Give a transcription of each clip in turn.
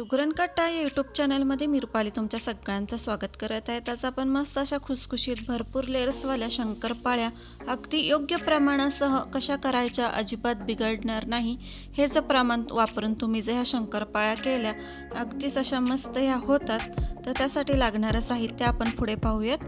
सुगरण कट्टा या यूट्यूब चॅनलमध्ये मिरपाली तुमच्या सगळ्यांचं स्वागत करत आहे. त्याचा आपण मस्त अशा खुसखुशीत भरपूर लेअर्सवाल्या शंकरपाळ्या अगदी योग्य प्रमाणासह कशा करायच्या अजिबात बिघडणार नाही हे जर प्रमाण वापरून तुम्ही जर ह्या शंकरपाळ्या केल्या अगदीच अशा मस्त ह्या होतात. तर त्यासाठी लागणारं साहित्य आपण पुढे पाहूयात.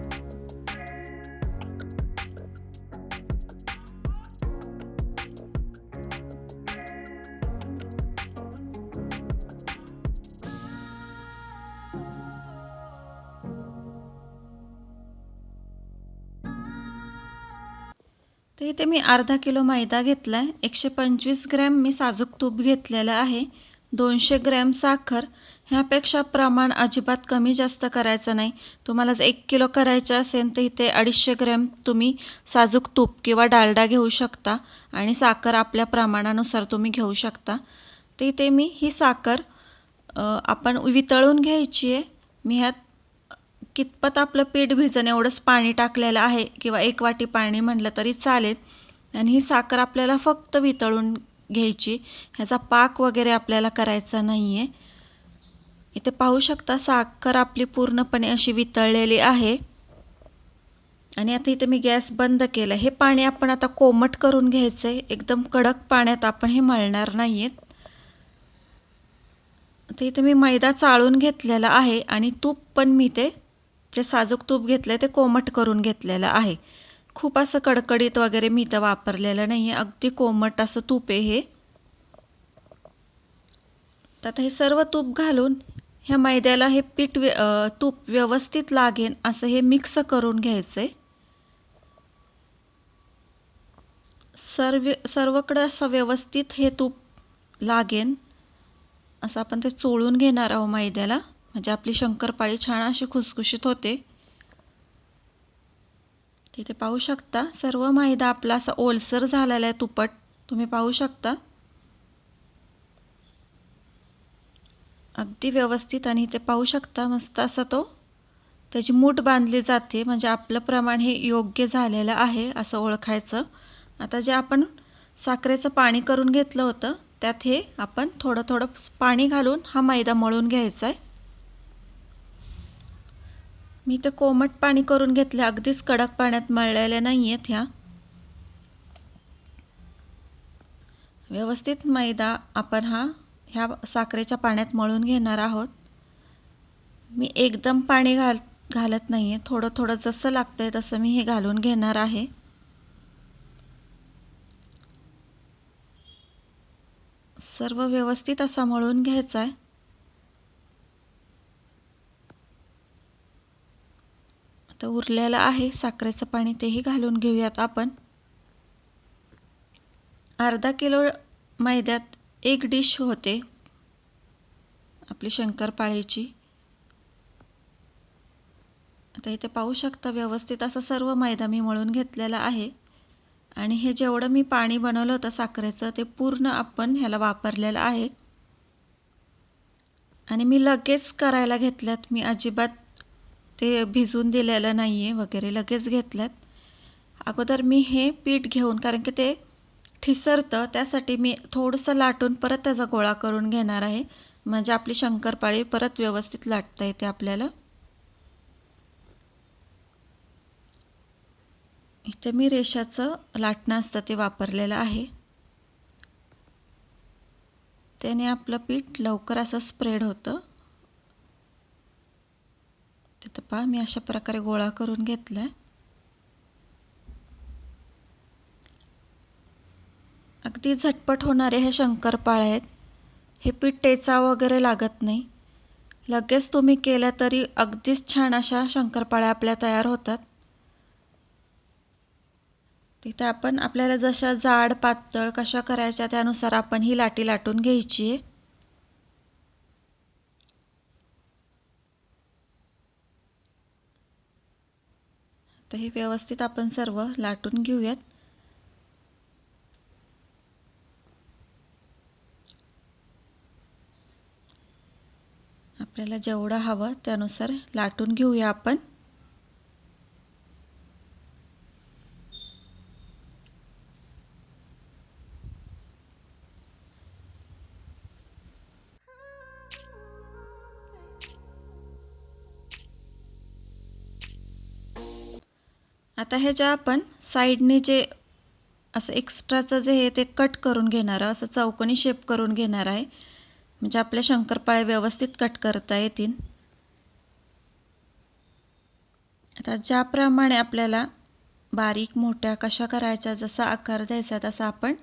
तर इथे मी अर्धा किलो मैदा घेतला आहे एकशे पंचवीस ग्रॅम मी साजूक तूप घेतलेलं आहे. दोनशे ग्रॅम साखर. ह्यापेक्षा प्रमाण अजिबात कमी जास्त करायचं नाही. तुम्हाला जर एक किलो करायचं असेल तर इथे अडीचशे ग्रॅम तुम्ही साजूक तूप किंवा डालडा घेऊ शकता आणि साखर आपल्या प्रमाणानुसार तुम्ही घेऊ शकता. तर इथे मी ही साखर आपण वितळून घ्यायची आहे. मी ह्यात कितपत आपलं पीठ भिजन एवढंच पाणी टाकलेलं आहे किंवा एक वाटी पाणी म्हणलं तरी चालेल. आणि ही साखर आपल्याला फक्त वितळून घ्यायची. ह्याचा पाक वगैरे आपल्याला करायचा नाही आहे इथे पाहू शकता साखर आपली पूर्णपणे अशी वितळलेली आहे. आणि आता इथे मी गॅस बंद केला. हे पाणी आपण आता कोमट करून घ्यायचं आहे एकदम कडक पाण्यात आपण हे मळणार नाही आहेत आता इथे मी मैदा चाळून घेतलेला आहे आणि तूप पण मी ते जे साजूक तूप घेतलं ते कोमट करून घेतलेलं आहे. खूप असं कडकडीत वगैरे मी इथं वापरलेलं नाही आहे. अगदी कोमट असं तूप आहे हे. तर आता हे सर्व तूप घालून ह्या मैद्याला हे पीठ व्य तूप व्यवस्थित लागेल असं हे मिक्स करून घ्यायचं आहे सर्व सर्वकडं असं व्यवस्थित हे तूप लागेन. असं आपण ते चोळून घेणार आहोत मैद्याला. म्हणजे आपली शंकरपाळी छान अशी खुसखुशीत होते. तिथे पाहू शकता सर्व मैदा आपला असा ओलसर झालेला आहे तुपट. तुम्ही पाहू शकता. अगदी व्यवस्थित आणि इथे पाहू शकता मस्त असा तो. त्याची मूठ बांधली जाते म्हणजे आपलं प्रमाण हे योग्य झालेलं आहे असं ओळखायचं. आता जे आपण साखरेचं पाणी करून घेतलं होतं त्यात हे आपण थोडं थोडं पाणी घालून हा मैदा मळून घ्यायचा आहे. मी ते कोमट पाणी करून घेतले. अगदीच कडक पाण्यात मळलेले नाही आहेत ह्या. व्यवस्थित मैदा आपण हा ह्या साखरेच्या पाण्यात मळून घेणार आहोत. मी एकदम पाणी घाल घालत नाही आहे थोडं थोडं जसं लागतंय तसं मी हे घालून घेणार आहे. सर्व व्यवस्थित असा मळून घ्यायचा आहे तर उरलेलं आहे. साखरेचं पाणी तेही घालून घेऊयात आपण. अर्धा किलो मैद्यात एक डिश होते. आपली शंकरपाळीची आता इथे पाहू शकता व्यवस्थित असं सर्व मैदा मी मळून घेतलेला आहे. आणि हे जेवढं मी पाणी बनवलं होतं साखरेचं ते पूर्ण आपण ह्याला वापरलेलं आहे. आणि मी लगेच करायला घेतल्यात. मी अजिबात ते भिजून दिलेलं नाही आहे वगैरे लगेच घेतल्यात. अगोदर मी हे पीठ घेऊन कारण की ते ठिसरतं त्यासाठी मी थोडंसं लाटून परत त्याचा गोळा करून घेणार आहे. म्हणजे आपली शंकरपाळी परत व्यवस्थित लाटता येते आपल्याला. इथे मी रेषाचं लाटणं असतं ते वापरलेलं आहे. त्याने आपलं पीठ लवकर असं स्प्रेड होतं. तिथं पहा मी अशा प्रकारे गोळा करून घेतला आहे अगदी झटपट होणारे हे शंकरपाळे आहेत. हे पीठ टेचा वगैरे लागत नाही. लगेच तुम्ही केल्या तरी अगदीच छान अशा शंकरपाळ्या आपल्या तयार होतात. तिथे आपण आपल्याला जशा जाड पातळ कशा करायच्या त्यानुसार आपण ही लाटी लाटून घ्यायची आहे. हे व्यवस्थित आपण सर्व लाटून घेऊयात. आपल्याला जेवढं हवं त्यानुसार लाटून घेऊया आपण. आता ह्याच्या आपण साईडने जे असं एक्स्ट्राचं जे हे ते कट करून घेणार असं चौकोनी शेप करून घेणार आहे. म्हणजे आपल्या शंकरपाळे व्यवस्थित कट करता येतील. आता ज्याप्रमाणे आपल्याला बारीक मोठ्या कशा करायच्या जसा आकार द्यायचा तसा आपण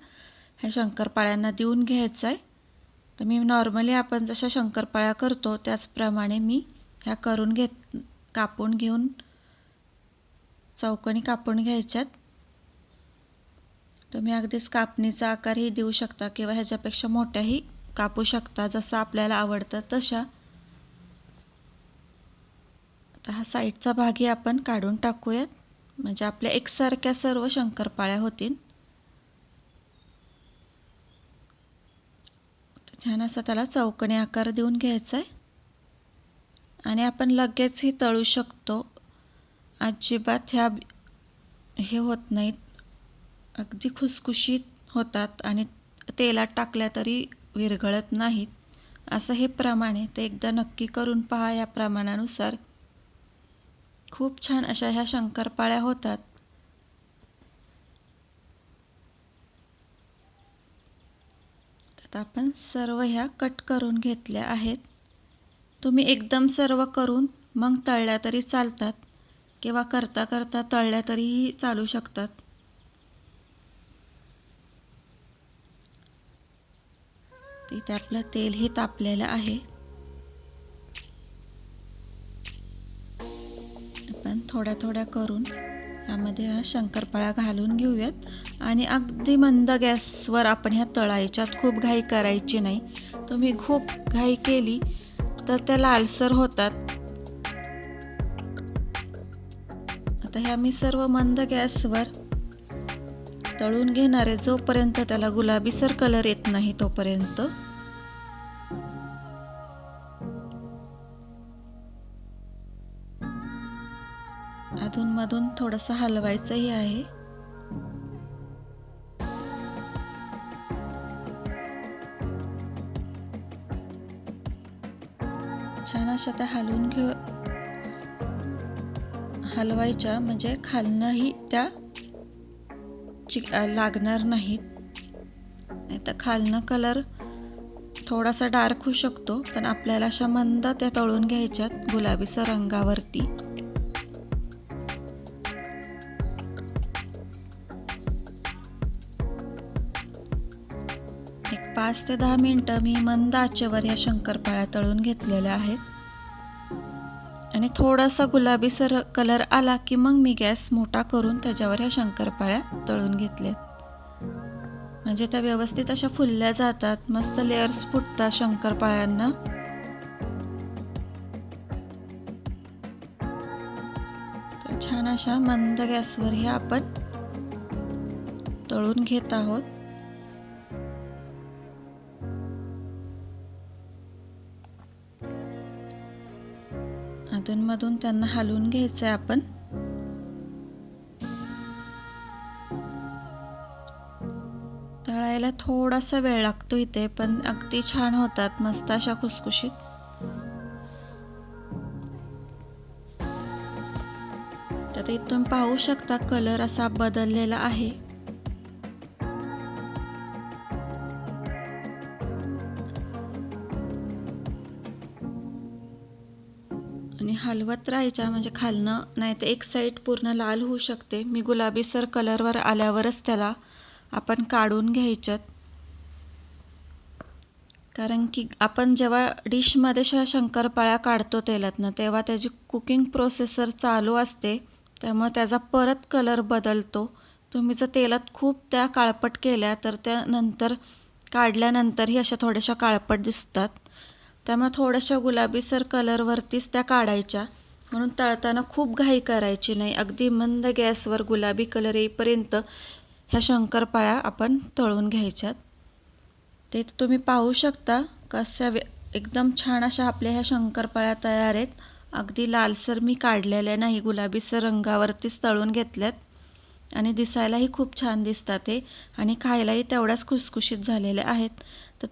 ह्या शंकरपाळ्यांना देऊन घ्यायचा आहे. तर मी नॉर्मली आपण जशा शंकरपाळ्या करतो त्याचप्रमाणे मी ह्या करून घेत कापून घेऊन चौकणी कापून घ्यायच्यात. तुम्ही अगदीच कापणीचा आकारही देऊ शकता किंवा ह्याच्यापेक्षा मोठ्याही कापू शकता जसं आपल्याला आवडतं तशा. आता हा साईडचा भागही आपण काढून टाकूयात. म्हणजे आपल्या एकसारख्या सर्व शंकरपाळ्या होतील. छान असा त्याला चौकणी आकार देऊन घ्यायचा आहे आणि आपण लगेचही तळू शकतो. अजिबात ह्या हे होत नाहीत. अगदी खुसखुशीत होतात आणि तेलात टाकल्या तरी विरघळत नाहीत. असं हे प्रमाण आहे ते एकदा नक्की करून पहा या प्रमाणानुसार. खूप छान अशा ह्या शंकरपाळ्या होतात. आता आपण सर्व ह्या कट करून घेतल्या आहेत. तुम्ही एकदम सर्व करून मग तळल्या तरी चालतात. किंवा करता करता तळल्या तरीही चालू शकतात. तिथे आपलं तेलही तापलेलं आहे. आपण थोड्या थोड्या करून यामध्ये हा शंकरपाळा घालून घेऊयात. आणि अगदी मंद गॅसवर आपण ह्या तळायच्यात खूप घाई करायची नाही. तुम्ही खूप घाई केली तर त्या लालसर होतात. आता ह्या मी सर्व मंद गॅसवर तळून घेणारे जोपर्यंत त्याला गुलाबीसर कलर येत नाही तोपर्यंत. अधूनमधून थोडंसं हलवायचंही आहे. छान अशा त्या हलवून घेऊ हलवायच्या म्हणजे खालनंही त्या चिक लागणार नाहीत. नाही तर खालनं कलर थोडासा डार्क होऊ शकतो पण आपल्याला अशा मंद त्या तळून घ्यायच्यात गुलाबीचा रंगावरती एक पाच ते दहा मिनटं मी मंद आचेवर या शंकरपाळ्या तळून घेतलेल्या आहेत. आणि थोडासा गुलाबीसर कलर आला की मग मी गॅस मोठा करून त्याच्यावर ह्या शंकरपाळ्या तळून घेतल्यात म्हणजे त्या व्यवस्थित अशा फुलल्या जातात मस्त लेअर्स फुटतात शंकरपाळ्यांना. छान अशा मंद गॅसवर ह्या आपण तळून घेत आहोत. अधूनमधून त्यांना हलवून घ्यायचं आहे आपण. तळायला थोडासा वेळ लागतो इथे पण अगदी छान होतात मस्त अशा खुसखुशीत. तर इथून पाहू शकता कलर असा बदललेला आहे. हलवत राहायच्या म्हणजे खालनं नाही तर एक साईड पूर्ण लाल होऊ शकते. मी गुलाबीसर कलरवर आल्यावरच त्याला आपण काढून घ्यायच्यात. कारण की आपण जेव्हा डिशमध्ये शा शंकरपाळ्या काढतो तेलातनं तेव्हा त्याची कुकिंग प्रोसेसर चालू असते. त्यामुळे त्याचा परत कलर बदलतो. तुम्ही जर तेलात खूप त्या काळपट केल्या तर त्यानंतर काढल्यानंतरही अशा थोड्याशा काळपट दिसतात. त्यामुळे थोड्याशा गुलाबीसर कलरवरतीच त्या काढायच्या. म्हणून तळताना खूप घाई करायची नाही. अगदी मंद गॅसवर गुलाबी कलर येईपर्यंत ह्या शंकरपाळ्या आपण तळून घ्यायच्यात. ते तुम्ही पाहू शकता कशा एकदम छान अशा आपल्या ह्या शंकरपाळ्या तयार आहेत. अगदी लालसर मी काढलेल्या नाही. गुलाबीसर रंगावरतीच तळून घेतल्यात. आणि दिसायलाही खूप छान दिसतात ते आणि खायलाही तेवढ्याच खुसखुशीत झालेल्या आहेत. तर